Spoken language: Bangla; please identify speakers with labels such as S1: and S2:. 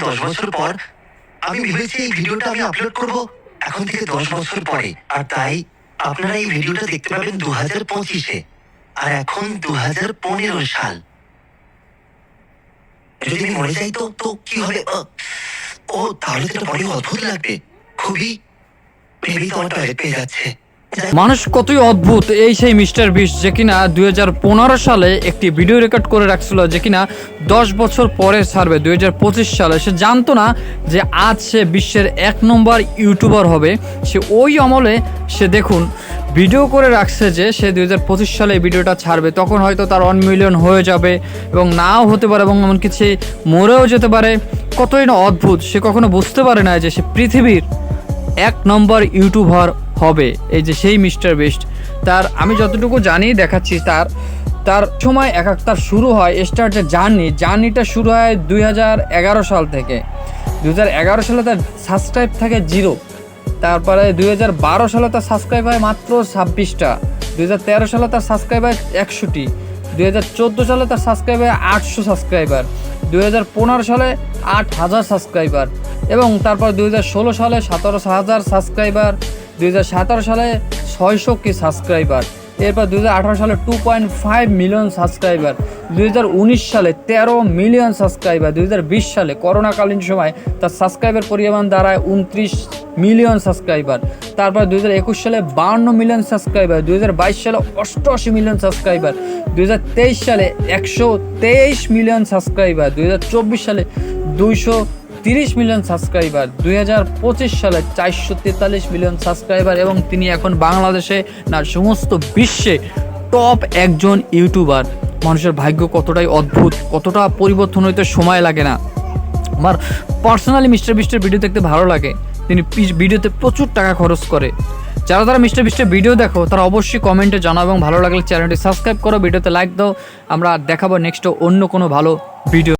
S1: দশ বছর পর আমি ভেবেছি এই ভিডিওটা আমি আপলোড করব। এখন থেকে দশ বছর পরে। আর তাই আপনারা এই ভিডিওটা দেখতে পাবেন দু হাজার পঁচিশে। আর এখন দু হাজার পনেরো সাল। যদি আমি মরে যাই তো তো কি হবে? আহ, ও তাহলে তো এটা বড় অদ্ভুত লাগবে। খুবই ভেবেই তো আমার টয়লেট পেয়ে যাচ্ছে।
S2: মানুষ কতই অদ্ভুত এই সেই মিস্টার বিশ যে কিনা দুই হাজার পনেরো সালে একটি ভিডিও রেকর্ড করে রাখছিল যে কিনা দশ বছর পরে ছাড়বে দুই হাজার পঁচিশ সালে। সে জানতো না যে আজ সে বিশ্বের এক নম্বর ইউটিউবার হবে। সে ওই আমলে সে দেখুন ভিডিও করে রাখছে যে সে দুই হাজার পঁচিশ সালে ভিডিওটা ছাড়বে। তখন হয়তো তার ওয়ান মিলিয়ন হয়ে যাবে এবং নাও হতে পারে এবং এমনকি সে মরেও যেতে পারে। কতই না অদ্ভুত, সে কখনো বুঝতে পারে না যে সে পৃথিবীর এক নম্বর ইউটিউবার হবে। এই যে সেই মিস্টার বেস্ট, তার আমি যতটুকু জানি, দেখাচ্ছি তার তার সময় এক তার শুরু হয় স্টার্ট যে জার্নি। জার্নিটা শুরু হয় দু হাজার এগারো সাল থেকে। দু হাজার এগারো সালে তার সাবস্ক্রাইব থাকে জিরো। তারপরে দুই হাজার বারো সালে তার সাবস্ক্রাইব হয় মাত্র ছাব্বিশটা। দু হাজার তেরো সালে তার সাবস্ক্রাইব হয় একশোটি দু হাজার চোদ্দ সালে তার সাবস্ক্রাইব হয় আটশো সাবস্ক্রাইবার দু হাজার পনেরো সালে আট হাজার সাবস্ক্রাইবার এবং তারপর দু হাজার ষোলো সালে সতেরো হাজার সাবস্ক্রাইবার দুই হাজার সতেরো সালে ছয়শো কি সাবস্ক্রাইবার এরপর দু হাজার আঠেরো সালে two point five million subscriber দুই হাজার উনিশ সালে তেরো মিলিয়ন সাবস্ক্রাইবার দুই হাজার বিশ সালে করোনাকালীন সময় তার সাবস্ক্রাইবার পরিমাণ দাঁড়ায় উনত্রিশ মিলিয়ন সাবস্ক্রাইবার তারপর দু হাজার একুশ সালে বাউন্ন মিলিয়ন সাবস্ক্রাইবার দুই হাজার বাইশ সালে অষ্টআশি মিলিয়ন সাবস্ক্রাইবার দু হাজার তেইশ সালে একশো তেইশ মিলিয়ন সাবস্ক্রাইবার দু হাজার চব্বিশ সালে দুইশো তিরিশ মিলিয়ন সাবস্ক্রাইবার দু হাজার পঁচিশ সালে চারশো তেতাল্লিশ মিলিয়ন সাবস্ক্রাইবার এবং তিনি এখন বাংলাদেশে না, সমস্ত বিশ্বে টপ একজন ইউটিউবার। মানুষের ভাগ্য কতটাই অদ্ভুত, কতটা পরিবর্তন হইতে সময় লাগে না। আমার পার্সোনালি মিস্টার বিস্টের ভিডিও দেখতে ভালো লাগে। তিনি ভিডিওতে প্রচুর টাকা খরচ করে। যারা তারা মিস্টার বিস্টের ভিডিও দেখো, তারা অবশ্যই কমেন্টে জানাও এবং ভালো লাগলে চ্যানেলটি সাবস্ক্রাইব করো ভিডিওতে লাইক দাও। আমরা দেখাবো নেক্সট অন্য কোনো ভালো ভিডিও